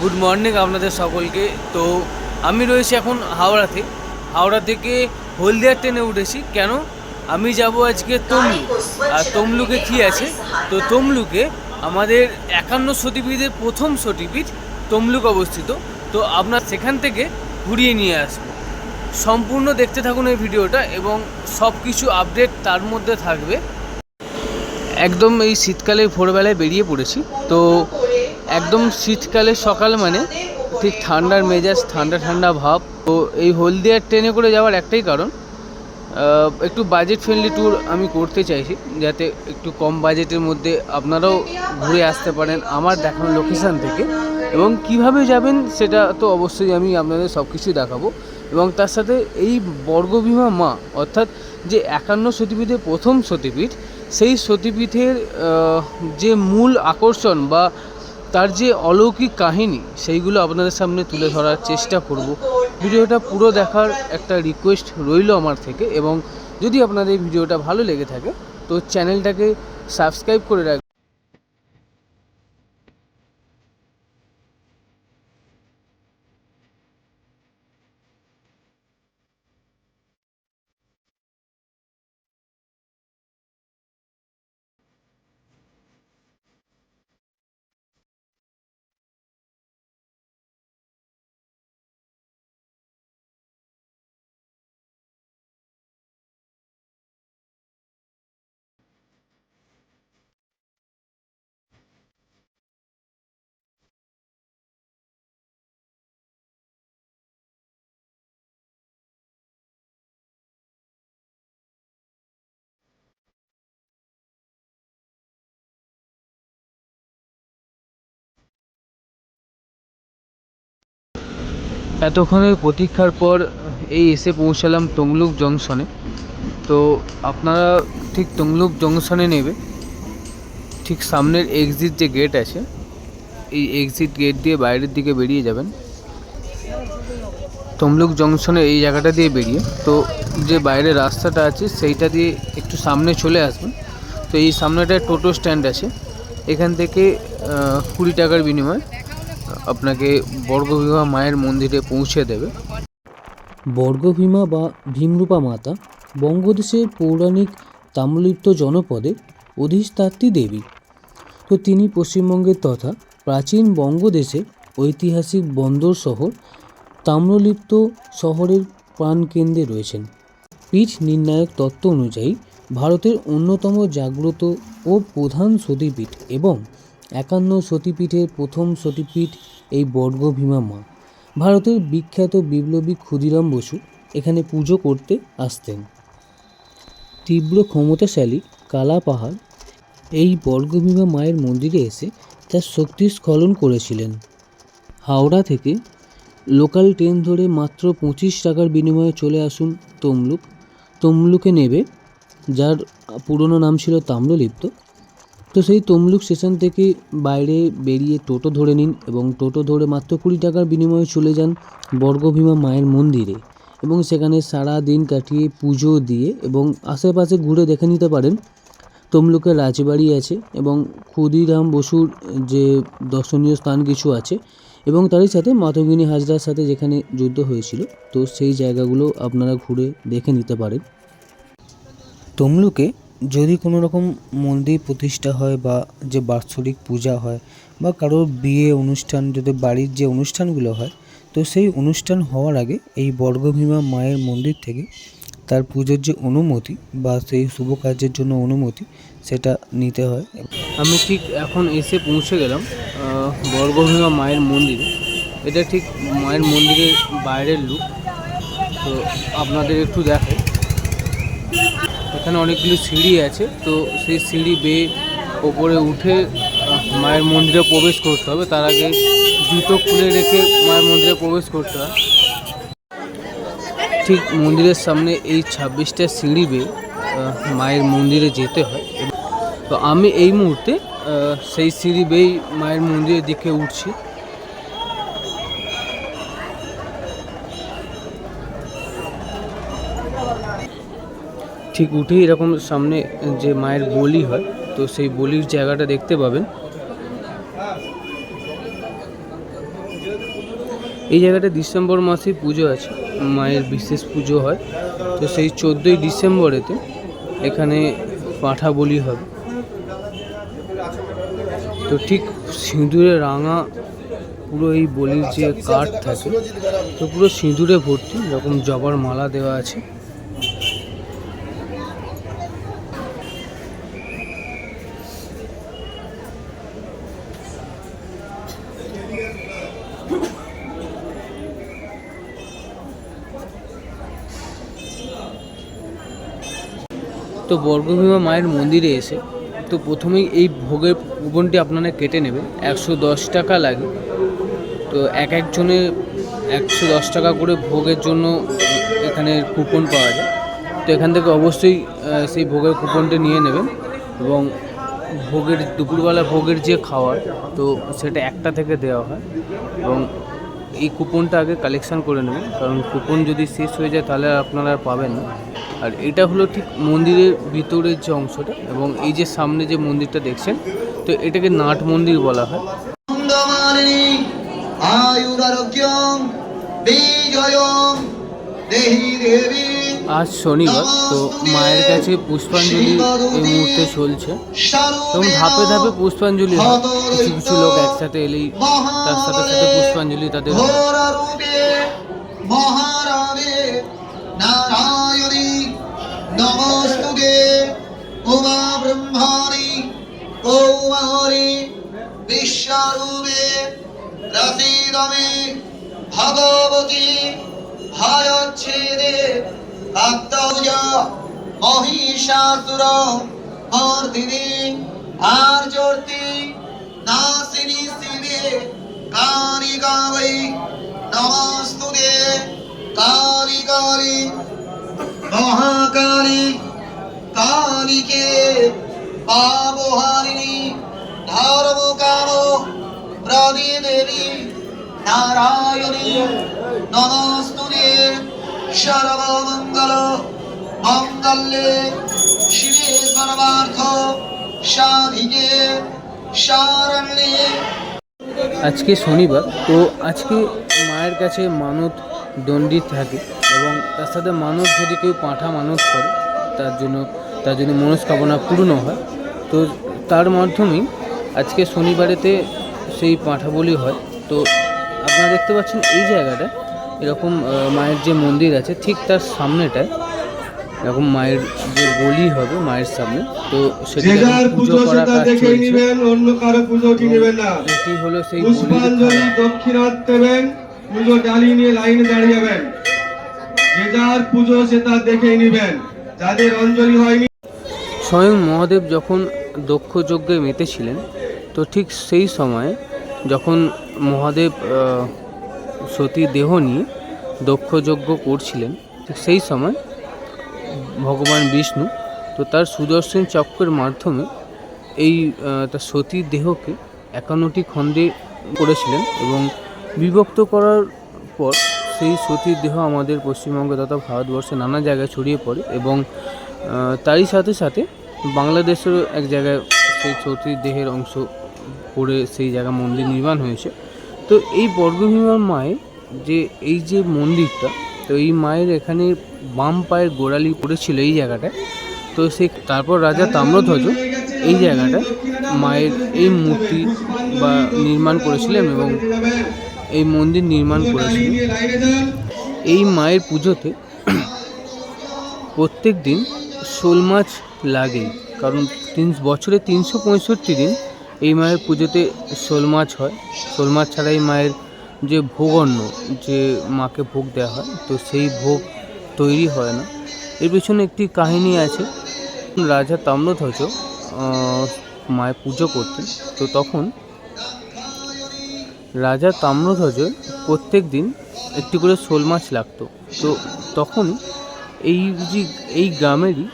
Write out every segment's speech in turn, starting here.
Good morning আপনাদের সকলকে। তো আমি রয়েছি এখন হাওড়াতে। হাওড়া থেকে হলদিয়ার ট্রেনে উঠেছি। কেন? আমি যাব আজকে তমলুক। আর তমলুকে কি আছে? তো তমলুকে আমাদের একান্ন সতীপীঠের প্রথম সতীপীঠ তমলুক অবস্থিত। তো আপনার সেখান থেকে ঘুরিয়ে নিয়ে আসব। সম্পূর্ণ দেখতে থাকুন এই ভিডিওটা এবং সব কিছু আপডেট তার মধ্যে থাকবে। একদম এই শীতকালে ভোরবেলায় বেরিয়ে পড়েছি। তো একদম শীতকালে সকাল মানে ঠিক ঠান্ডার মেজাজ, ঠান্ডা ঠান্ডা ভাব। তো এই হলদিয়ার ট্রেনে করে যাওয়ার একটাই কারণ একটু বাজেট ফ্রেন্ডলি ট্যুর আমি করতে চাইছি, যাতে একটু কম বাজেটের মধ্যে আপনারাও ঘুরে আসতে পারেন আমার দেখানো লোকেশান থেকে। এবং কীভাবে যাবেন সেটা তো অবশ্যই আমি আপনাদের সব কিছুই দেখাবো। এবং তার সাথে এই বর্গভীমা মা, অর্থাৎ যে একান্ন সতীপীঠের প্রথম সতীপীঠ সেই সতীপীঠের যে মূল আকর্ষণ বা তার যে অলৌকিক কাহিনী, সেইগুলো আপনাদের সামনে তুলে ধরার চেষ্টা করব। ভিডিওটা পুরো দেখার একটা রিকোয়েস্ট রইল আমার থেকে এবং যদি আপনাদের এই ভিডিওটা ভালো লেগে থাকে, তো চ্যানেলটাকে সাবস্ক্রাইব করে রাখবেন। এতক্ষণের প্রতীক্ষার পর এই এসে পৌঁছালাম তমলুক জংশনে। তো আপনারা ঠিক তমলুক জংশনে নেবে। ঠিক সামনের এক্সিট যে গেট আছে, এই এক্সিট গেট দিয়ে বাইরের দিকে বেরিয়ে যাবেন। তমলুক জংশনের এই জায়গাটা দিয়ে বেরিয়ে, তো যে বাইরের রাস্তাটা আছে সেইটা দিয়ে একটু সামনে চলে আসবেন। তো এই সামনেটায় টোটো স্ট্যান্ড আছে। এখান থেকে কুড়ি টাকার বিনিময়ে। আপনাকে বর্গভীমা মায়ের মন্দিরে পৌঁছে দেবে। বর্গভীমা বা ভীমরূপা মাতা বঙ্গদেশের পৌরাণিক তাম্রলিপ্ত জনপদে অধিষ্ঠাত্রী দেবী। তো তিনি পশ্চিমবঙ্গের তথা প্রাচীন বঙ্গদেশে ঐতিহাসিক বন্দর শহর তাম্রলিপ্ত শহরের প্রাণকেন্দ্রে রয়েছেন। পিচ নির্ণায়ক তত্ত্ব অনুযায়ী ভারতের অন্যতম জাগ্রত ও প্রধান সতীপীঠ এবং একান্ন সতীপীঠের প্রথম সতীপীঠ এই বর্গভীমা মা ভারতের বিখ্যাত বিপ্লবী ক্ষুদিরাম বসু এখানে পুজো করতে আসতেন। তীব্র ক্ষমতাশালী, কালা পাহাড়, এই বর্গভীমা মায়ের মন্দিরে এসে তার শক্তি স্খলন করেছিলেন। হাওড়া থেকে লোকাল ট্রেন ধরে মাত্র পঁচিশ টাকার বিনিময়ে চলে আসুন তমলুক। তমলুকে নেবে, যার পুরনো নাম ছিল তাম্রলিপ্ত। তো সেই তমলুক স্টেশন থেকে বাইরে বেরিয়ে টোটো ধরে নিন এবং টোটো ধরে মাত্র কুড়ি টাকার বিনিময়ে চলে যান বর্গভীমা মায়ের মন্দিরে এবং সেখানে সারা দিন কাটিয়ে পুজো দিয়ে এবং আশেপাশে ঘুরে দেখে নিতে পারেন তমলুকের রাজবাড়ি আছে এবং ক্ষুদিরাম বসুর যে দর্শনীয় স্থান কিছু আছে এবং তারই সাথে মাতঙ্গিনী হাজরার সাথে যেখানে যুদ্ধ হয়েছিল, তো সেই জায়গাগুলো আপনারা ঘুরে দেখে নিতে পারেন। তমলুকে যদি কোনো রকম মন্দির প্রতিষ্ঠা হয় বা যে বাৎসরিক পূজা হয় বা কারোর বিয়ে অনুষ্ঠান, যদি বাড়ির যে অনুষ্ঠানগুলো হয়, তো সেই অনুষ্ঠান হওয়ার আগে এই বর্গভীমা মায়ের মন্দির থেকে তার পুজোর যে অনুমতি বা সেই শুভ কাজের জন্য অনুমতি, সেটা নিতে হয়। আমি ঠিক এখন এসে পৌঁছে গেলাম বর্গভীমা মায়ের মন্দিরে। এটা ঠিক মায়ের মন্দিরের বাইরের লুক তো আপনাদের একটু দেখো। এখানে অনেকগুলো সিঁড়ি আছে, তো সেই সিঁড়ি বেয়ে ওপরে উঠে মায়ের মন্দিরে প্রবেশ করতে হবে। তার আগে জুতো খুলে রেখে মায়ের মন্দিরে প্রবেশ করতে হয়। ঠিক মন্দিরের সামনে এই ছাব্বিশটা সিঁড়ি বেয়ে মায়ের মন্দিরে যেতে হয়। তো আমি এই মুহূর্তে সেই সিঁড়ি বেয়েই মায়ের মন্দিরের দিকে উঠছি। ঠিক উঠেই এরকম সামনে যে মায়ের বলি হয়, তো সেই বলির জায়গাটা দেখতে পাবেন। এই জায়গাটা ডিসেম্বর মাসেই পুজো আছে, মায়ের বিশেষ পুজো হয়। তো সেই চোদ্দোই ডিসেম্বরেতে এখানে পাঁঠা বলি হবে। তো ঠিক সিঁদুরে রাঙা পুরো এই বলির যে কাঠ থাকে, তো পুরো সিঁদুরে ভর্তি, এরকম জবার মালা দেওয়া আছে। তো বর্গভীমা মায়ের মন্দিরে এসে তো প্রথমেই এই ভোগের কুপনটি আপনারা কেটে নেবেন। একশো দশ টাকা লাগে। তো এক একজনে একশো দশ টাকা করে ভোগের জন্য এখানে কুপন পাওয়া যায়। তো এখান থেকে অবশ্যই সেই ভোগের কুপনটি নিয়ে নেবেন এবং ভোগের, দুপুরবেলা ভোগের যে খাওয়ার, তো সেটা একটা থেকে দেওয়া হয়। এবং এই কুপনটা আগে কালেকশান করে নেবেন। কারণ কুপন যদি শেষ হয়ে যায় তাহলে আপনারা পাবেন না। আর এটা হলো ঠিক মন্দিরের ভিতরের যে অংশটা এবং এই যে সামনে যে মন্দিরটা দেখছেন, তো এটাকে নাট মন্দির বলা হয়। আজ শনিবার তো মায়ের কাছে পুষ্পাঞ্জলি এই মুহূর্তে চলছে। এবং ধাপে ধাপে পুষ্পাঞ্জলি কিছু কিছু লোক একসাথে এলেই তার সাথে সাথে পুষ্পাঞ্জলি তাদের বিশ্বরূপে রসিদমে ভগবতী। ভয়চ্ছেদে ভক্তজা মহিষাসুর মর্দিনী আর্যর্তি নাসিনী শিবে কারিকাবৈ নমস্তুতে কারিকারি মহাকালী কালিকে পাবহারিণী ধর্ম কাম প্রদী দেবী, নারায়ণী। আজকে শনিবার, তো আজকে মায়ের কাছে মানত দণ্ডি থাকে এবং তার সাথে মানত যদি কেউ পাঁঠা মানত করে, তার জন্য তার জন্য মনস্কামনা পূর্ণ হয়। তো তার মাধ্যমেই আজকে শনিবারেতে সেই পাঁঠা বলি হয়। তো আপনারা দেখতে পাচ্ছেন এই জায়গাটা এরকম মায়ের যে মন্দির আছে ঠিক তার সামনেটায় এরকম মায়ের যে বলি হবে মায়ের সামনে তো সেটা পুজো পুজো কাজ চলছে। অন্য কারও পুজোটি নেবেন না। এটি হলো সেই বলির পুষ্পাঞ্জলি দক্ষিণাত দেবেন পুজো ডালি নিয়ে লাইনে যে যার পুজো সেটা দেখে নিবেন। যাদের অঞ্জলি হয়নি স্বয়ং মহাদেব যখন দক্ষ যজ্ঞে মেতেছিলেন তো ঠিক সেই সময়ে যখন মহাদেব আহ, সতী দেহ নিয়ে দক্ষ যজ্ঞ করছিলেন সেই সময় ভগবান বিষ্ণু তো তার সুদর্শন চক্রের মাধ্যমে এই তার সতীর দেহকে একান্নটি খণ্ডে করেছিলেন এবং বিভক্ত করার পর সেই সতীর দেহ আমাদের পশ্চিমবঙ্গ তথা ভারতবর্ষে নানা জায়গায় ছড়িয়ে পড়ে এবং তারই সাথে সাথে বাংলাদেশেরও এক জায়গায় সেই সতীর দেহের অংশ পড়ে সেই জায়গা মন্দির নির্মাণ হয়েছে। তো এই বর্গভীমার মায়ের যে, এই যে মন্দিরটা, তো এই মায়ের এখানে বাম পায়ের গোড়ালি পড়েছিল এই জায়গাটায়। তো সে তারপর রাজা তাম্রধ্বজ এই জায়গাটায় মায়ের এই মূর্তি বা নির্মাণ করেছিলেন এবং এই মন্দির নির্মাণ করেছিলেন। এই মায়ের পুজোতে প্রত্যেক দিন শোল মাছ লাগেই কারণ তিন, বছরে তিনশো পঁয়ষট্টি দিন এই মায়ের পুজোতে শোল মাছ হয়। শোল মাছ ছাড়া এই মায়ের যে ভোগন্য যে মাকে ভোগ দেওয়া হয়, তো সেই ভোগ তৈরি হয় না। এর পেছনে একটি কাহিনী আছে। রাজা তাম্রধ্বজ মায়ের পুজো করতেন। তো তখন রাজা তাম্রধ্বজের প্রত্যেক দিন একটি করে শোল মাছ লাগতো। তো তখন এই যে, এই গ্রামেরই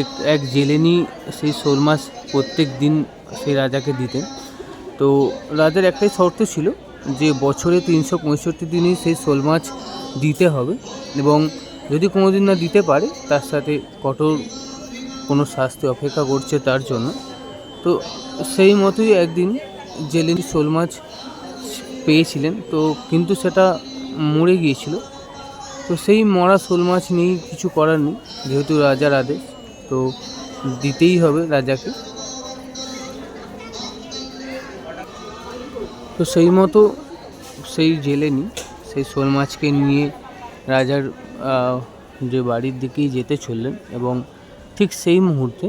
এক এক জেলেনি সেই শোল মাছ প্রত্যেক দিন সেই রাজাকে দিতেন। তো রাজার একটাই শর্ত ছিল যে বছরে তিনশো পঁয়ষট্টি দিনই সেই শোল মাছ দিতে হবে এবং যদি কোনো দিন না দিতে পারে, তার সাথে কঠোর কোনো শাস্তি অপেক্ষা করছে তার জন্য। তো সেই মতোই একদিন জেলেনি শোল মাছ পেয়েছিলেন। তো কিন্তু সেটা মরে গিয়েছিল। তো সেই মরা শোল মাছ নিয়েই কিছু করার নেই, যেহেতু রাজার আদেশ। তো দিতেই হবে রাজাকে। তো সেই মতো সেই জেলেনি সেই শোল মাছকে নিয়ে রাজার যে বাড়ির দিকেই যেতে চললেন এবং ঠিক সেই মুহূর্তে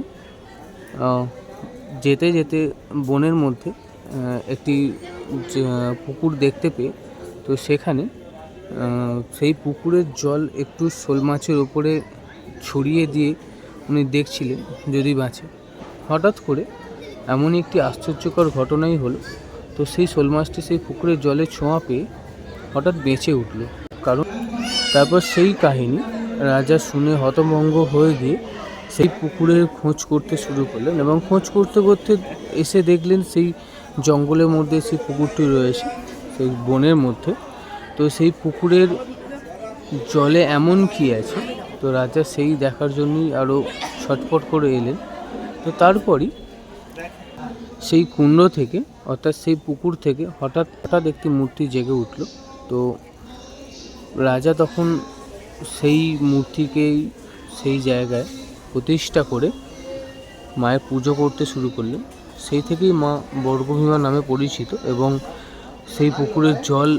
যেতে যেতে বনের মধ্যে একটি পুকুর দেখতে পেয়ে তো সেখানে সেই পুকুরের জল একটু শোল মাছের ওপরে ছড়িয়ে দিয়ে উনি দেখছিলেন যদি বাঁচে। হঠাৎ করে এমনই একটি আশ্চর্যকর ঘটনাই হলো তো সেই শোল মাছটি সেই পুকুরের জলে ছোঁয়া পেয়ে হঠাৎ বেঁচে উঠল। কারণ তারপর সেই কাহিনী রাজা শুনে হতভঙ্গ হয়ে গিয়ে সেই পুকুরের খোঁজ করতে শুরু করলেন এবং খোঁজ করতে করতে এসে দেখলেন সেই জঙ্গলের মধ্যে সেই পুকুরটি রয়েছে, সেই বনের মধ্যে। তো সেই পুকুরের জলে এমন কি আছে? তো রাজা সেই দেখার জন্যই আরও ছটফট করে এলেন। তো তারপরই সেই কুণ্ড থেকে, অর্থাৎ সেই পুকুর থেকে হঠাৎ হঠাৎ একটি মূর্তি জেগে উঠল। তো রাজা তখন সেই মূর্তিকেই সেই জায়গায় প্রতিষ্ঠা করে মায়ের পুজো করতে শুরু করলেন। সেই থেকেই মা বর্গভীমা নামে পরিচিত এবং সেই পুকুরের জল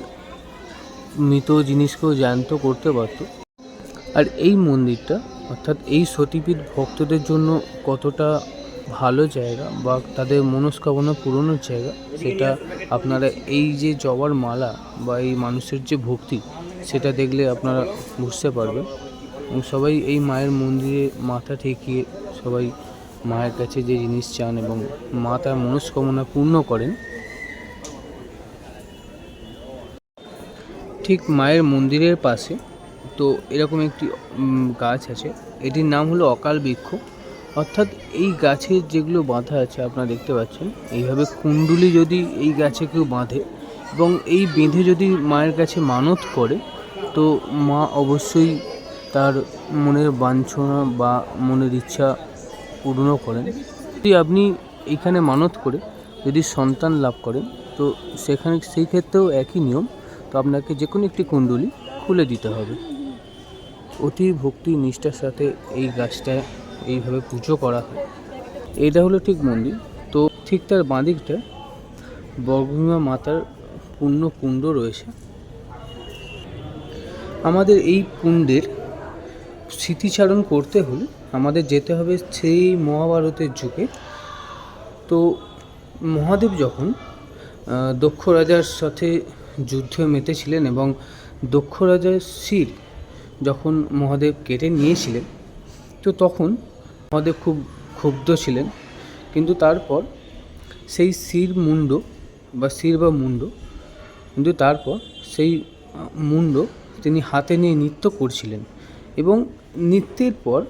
মৃত জিনিসকেও জ্যান্ত করতে পারত আর এই মন্দিরটা, অর্থাৎ এই সতীপীঠ ভক্তদের জন্য কতটা ভালো জায়গা বা তাদের মনস্কামনা পূরণের জায়গা, সেটা আপনারা এই যে জবার মালা বা এই মানুষের যে ভক্তি, সেটা দেখলে আপনারা বুঝতে পারবেন। এবং সবাই এই মায়ের মন্দিরে মাথা ঠেকিয়ে সবাই মায়ের কাছে যে জিনিস চান এবং মা তার মনস্কামনা পূর্ণ করেন। ঠিক মায়ের মন্দিরের পাশে তো এরকম একটি গাছ আছে। এটির নাম হলো অকাল বৃক্ষ। অর্থাৎ এই গাছের যেগুলো বাঁধা আছে আপনারা দেখতে পাচ্ছেন, এইভাবে কুণ্ডুলি যদি এই গাছে কেউ বাঁধে এবং এই বেঁধে যদি মায়ের কাছে মানত করে, তো মা অবশ্যই তার মনের বাঞ্ছনা বা মনের ইচ্ছা পূর্ণ করেন। যদি আপনি এইখানে মানত করে, যদি সন্তান লাভ করেন, তো সেখানে সেই ক্ষেত্রেও একই নিয়ম, তো আপনাকে যে কোনো একটি কুণ্ডলি খুলে দিতে হবে। অতি ভক্তি নিষ্ঠার সাথে এই গাছটায় এইভাবে পুজো করা হয়। এটা হলো ঠিক মন্দির। তো ঠিক তার বাঁদিকটায় বর্গভীমা মাতার পূর্ণ কুণ্ড রয়েছে। আমাদের এই কুণ্ডের স্মৃতিচারণ করতে হলে আমাদের যেতে হবে সেই মহাভারতের যুগে। তো মহাদেব যখন দক্ষ রাজার সাথে যুদ্ধে মেতেছিলেন এবং দক্ষ রাজার শির যখন মহাদেব কেটে নিয়েছিলেন, তো তখন মহাদেব খুব ক্ষুব্ধ ছিলেন। কিন্তু তারপর সেই শির মুন্ড বা শির বা মুন্ড, কিন্তু তারপর সেই মুন্ড তিনি হাতে নিয়ে নৃত্য করছিলেন এবং নৃত্যের পর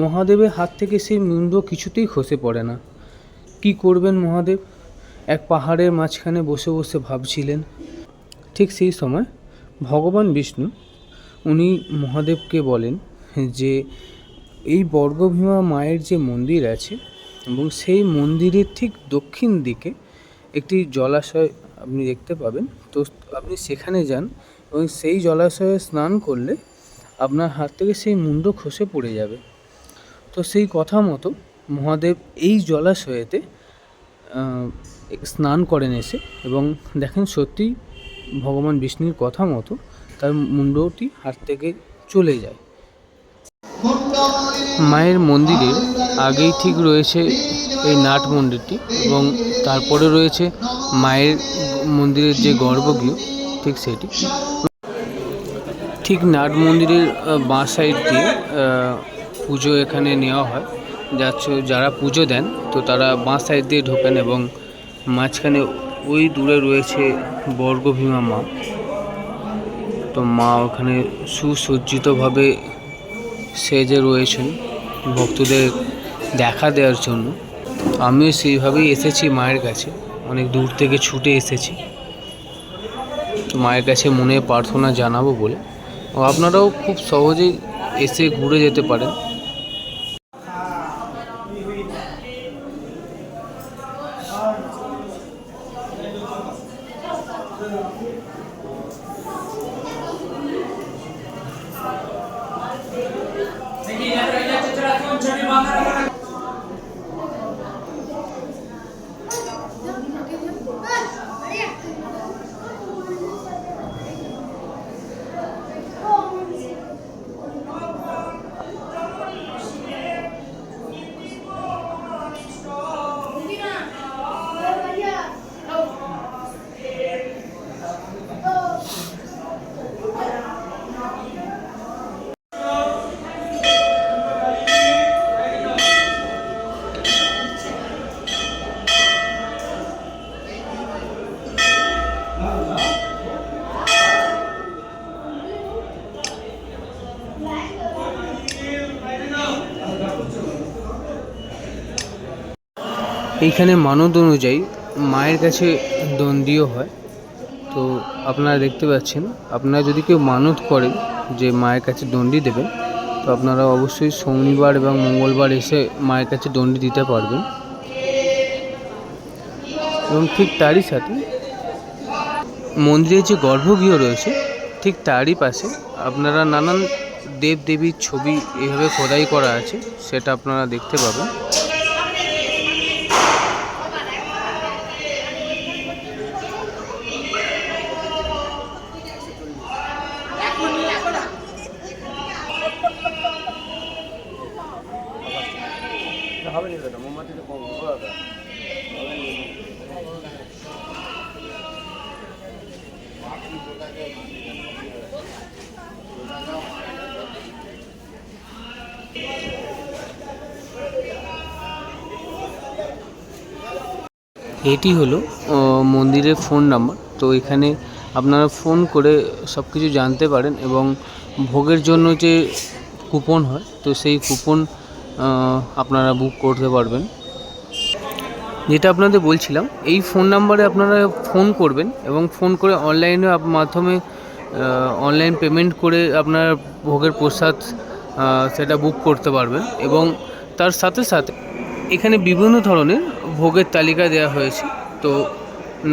মহাদেবের হাত থেকে সেই মুন্ড কিছুতেই খসে পড়ে না। কি করবেন মহাদেব? এক পাহাড়ের মাঝখানে বসে বসে ভাবছিলেন। ঠিক সেই সময় ভগবান বিষ্ণু উনি মহাদেবকে বলেন যে এই বর্গভীমা মায়ের যে মন্দির আছে এবং সেই মন্দিরের ঠিক দক্ষিণ দিকে একটি জলাশয় আপনি দেখতে পাবেন। তো আপনি সেখানে যান এবং সেই জলাশয়ে স্নান করলে আপনার হাত থেকে সেই মুন্ড খসে পড়ে যাবে। তো সেই কথা মতো মহাদেব এই জলাশয়েতে স্নান করেন এসে এবং দেখেন সত্যিই ভগবান বিষ্ণুর কথা মতো তার মুন্ডটি হাত থেকে চলে যায়। মায়ের মন্দিরের আগেই ঠিক রয়েছে এই নাট মন্দিরটি এবং তারপরে রয়েছে মায়ের মন্দিরের যে গর্ভগৃহ, ঠিক সেটি। ঠিক নাট মন্দিরের বাঁ সাইড দিয়ে পুজো এখানে নেওয়া হয়। যাচ্ছ, যারা পুজো দেন, তো তারা বাঁ সাইড দিয়ে ঢোকেন এবং মাঝখানে ওই দূরে রয়েছে বর্গভীমা মা। তো মা ওখানে সুসজ্জিতভাবে সেজে রয়েছেন ভক্তদের দেখা দেওয়ার জন্য, আমিও সেইভাবেই এসেছি মায়ের কাছে। অনেক দূর থেকে ছুটে এসেছি। তো মায়ের কাছে মনে প্রার্থনা জানাব বলে। আপনারাও খুব সহজেই এসে ঘুরে যেতে পারেন। এইখানে মানত অনুযায়ী মায়ের কাছে দণ্ডিও হয়। তো আপনারা দেখতে পাচ্ছেন, আপনারা যদি কেউ মানত করেন যে মায়ের কাছে দণ্ডি দেবেন, তো আপনারা অবশ্যই শনিবার এবং মঙ্গলবার এসে মায়ের কাছে দণ্ডি দিতে পারবেন। এবং ঠিক তারই সাথে মন্দিরের যে গর্ভগৃহ রয়েছে, ঠিক তারই পাশে আপনারা নানান দেব দেবীর ছবি এভাবে খোদাই করা আছে, সেটা আপনারা দেখতে পাবেন। এটি হলো মন্দিরের ফোন নাম্বার। তো এখানে আপনারা ফোন করে সব কিছু জানতে পারেন এবং ভোগের জন্য যে কুপন হয়, তো সেই কুপন আপনারা বুক করতে পারবেন। যেটা আপনাদের বলছিলাম, এই ফোন নাম্বারে আপনারা ফোন করবেন এবং ফোন করে অনলাইনে মাধ্যমে অনলাইন পেমেন্ট করে আপনার ভোগের প্রসাদ সেটা বুক করতে পারবেন এবং তার সাথে সাথে এখানে বিভিন্ন ধরনের ভোগের তালিকা দেওয়া হয়েছে। তো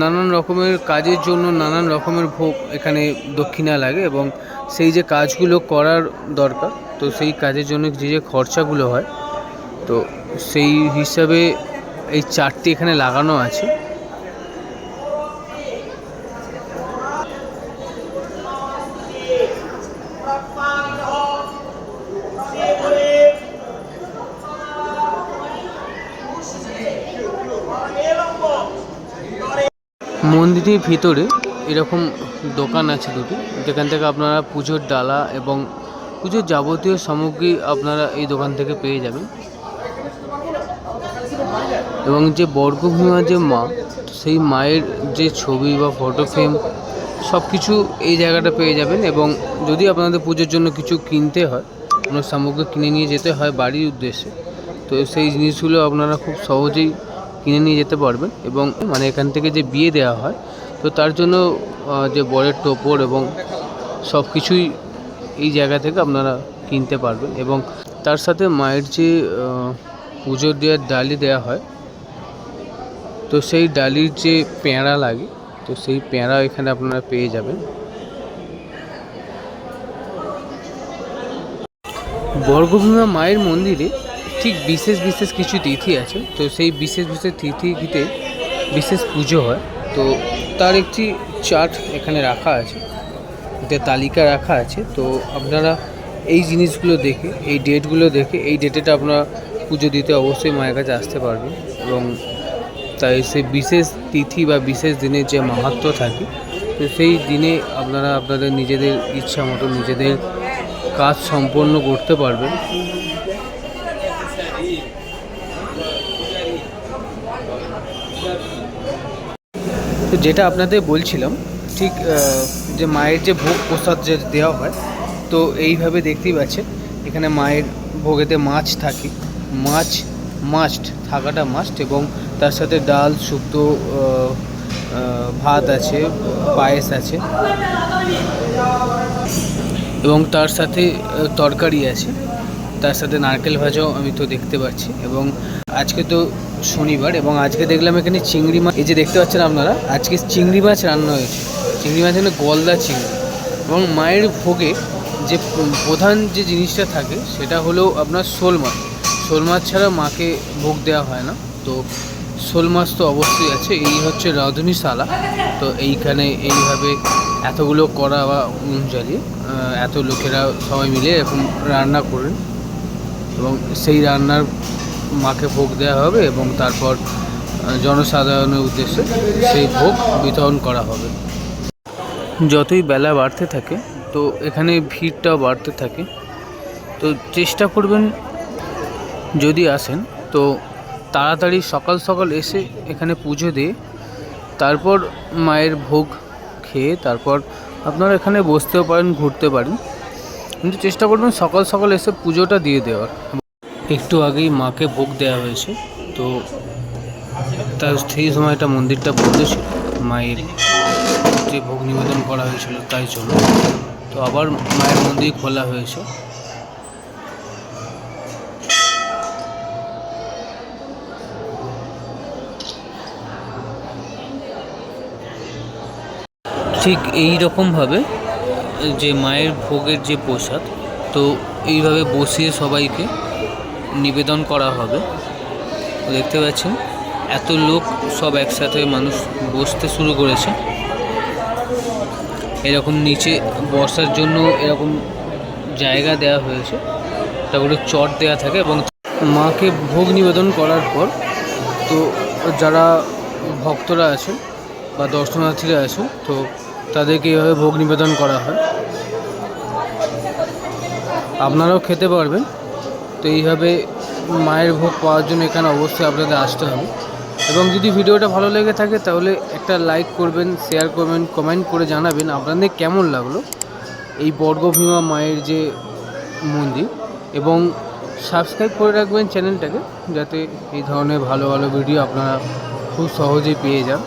নানান রকমের কাজের জন্য নানান রকমের ভোগ এখানে দক্ষিণা লাগে এবং সেই যে কাজগুলো করার দরকার, তো সেই কাজের জন্য যে যে খরচাগুলো হয়, তো সেই হিসাবে এই চারটি এখানে লাগানো আছে। মন্দিরের ভিতরে এরকম দোকান আছে দুটি। যেখান থেকে আপনারা পুজোর ডালা এবং পুজোর যাবতীয় সামগ্রী আপনারা এই দোকান থেকে পেয়ে যাবেন। এবং যে বর্গভীমা যে মা, সেই মায়ের যে ছবি বা ফটো ফ্রেম সব কিছু এই জায়গাটা পেয়ে যাবেন এবং যদি আপনাদের পুজোর জন্য কিছু কিনতে হয়, কোনো সামগ্রী কিনে নিয়ে যেতে হয় বাড়ির উদ্দেশ্যে, তো সেই জিনিসগুলো আপনারা খুব সহজেই কিনে নিয়ে যেতে পারবেন এবং মানে এখান থেকে যে বিয়ে দেওয়া হয়, তো তার জন্য যে বরের টোপর এবং সব কিছুই এই জায়গা থেকে আপনারা কিনতে পারবেন এবং তার সাথে মায়ের যে পুজো দেওয়ার ডালি দেওয়া হয়, তো সেই ডালির যে পেঁড়া লাগে, তো সেই পেঁড়া এখানে আপনারা পেয়ে যাবেন। বর্গভীমা মায়ের মন্দিরে ঠিক বিশেষ বিশেষ কিছু তিথি আছে। তো সেই বিশেষ বিশেষ তিথিতে বিশেষ পুজো হয়। তো তার একটি চার্ট এখানে রাখা আছে। একটা তালিকা রাখা আছে। তো আপনারা এই জিনিসগুলো দেখে, এই ডেটগুলো দেখে, এই ডেটেটা আপনারা পুজো দিতে অবশ্যই মায়ের কাছে আসতে পারবেন এবং তাই সেই বিশেষ তিথি বা বিশেষ দিনের যে মাহাত্ম্য থাকে, তো সেই দিনে আপনারা আপনাদের নিজেদের ইচ্ছা মতো নিজেদের কাজ সম্পন্ন করতে পারবেন। তো যেটা আপনাদের বলছিলাম, ঠিক যে মায়ের যে ভোগ প্রসাদ যে দেওয়া হয়, তো এইভাবে দেখতেই পাচ্ছেন, এখানে মায়ের ভোগেতে মাছ থাকে। মাছ মাস্ট থাকাটা মাস্ট এবং তার সাথে ডাল, শুক্তো ভাত আছে, পায়েস আছে এবং তার সাথে তরকারি আছে। তার সাথে নারকেল ভাজাও আমি তো দেখতে পাচ্ছি। এবং আজকে তো শনিবার এবং আজকে দেখলাম এখানে চিংড়ি মাছ, এই যে দেখতে পাচ্ছেন আপনারা, আজকে চিংড়ি মাছ রান্না হয়েছে। চিংড়ি মাছ এখানে গলদা চিংড়ি। এবং মায়ের ভোগে যে প্রধান যে জিনিসটা থাকে, সেটা হলো আপনার শোল মাছ। শোল মাছ ছাড়া মাকে ভোগ দেওয়া হয় না। তো শোল মাছ তো অবশ্যই আছে। এই হচ্ছে রাঁধুনি শালা তো এইখানে এইভাবে এতগুলো করা বা উনুন জ্বালিয়ে এত লোকেরা সবাই মিলে এরকম রান্না করেন। এবং সেই রান্নার মাকে ভোগ দেওয়া হবে এবং তারপর জনসাধারণের উদ্দেশ্যে সেই ভোগ বিতরণ করা হবে। যতই বেলা বাড়তে থাকে, তো এখানে ভিড়টাও বাড়তে থাকে। তো চেষ্টা করবেন যদি আসেন, তো তাড়াতাড়ি সকাল সকাল এসে এখানে পুজো দিয়ে, তারপর মায়ের ভোগ খেয়ে তারপর আপনারা এখানে বসতেও পারেন, ঘুরতে পারেন। কিন্তু চেষ্টা করবেন সকাল সকাল এসে পুজোটা দিয়ে দেওয়ার। একটু আগেই মাকে ভোগ দেওয়া হয়েছে, তো তার সেই সময়টা মন্দিরটা বন্ধ ছিল। মায়ের যে ভোগ নিবেদন করা হয়েছিল তাই জন্য। তো আবার মায়ের মন্দির খোলা হয়েছে। ঠিক এই রকমভাবে যে মায়ের ভোগের যে প্রসাদ, তো এইভাবে বসিয়ে সবাইকে নিবেদন করা হবে। দেখতে পাচ্ছেন, এত লোক সব একসাথে মানুষ বসতে শুরু করেছে। এরকম নিচে বসার জন্য এরকম জায়গা দেওয়া হয়েছে। তারপরে চট দেওয়া থাকে এবং মাকে ভোগ নিবেদন করার পর, তো যারা ভক্তরা আছেন বা দর্শনার্থীরা আছেন, তো তাদেরকে এইভাবে ভোগ নিবেদন করা হয়। আপনারাও খেতে পারবেন। তো এইভাবে মায়ের ভোগ পাওয়ার জন্য এখানে অবশ্যই আপনাদের আসতে হবে। এবং যদি ভিডিওটা ভালো লেগে থাকে তাহলে একটা লাইক করবেন, শেয়ার করবেন, কমেন্ট করে জানাবেন আপনাদের কেমন লাগল এই বর্গভীমা মায়ের যে মন্দির। এবং সাবস্ক্রাইব করে রাখবেন চ্যানেলটাকে যাতে এই ধরনের ভালো ভালো ভিডিও আপনারা খুব সহজেই পেয়ে যান।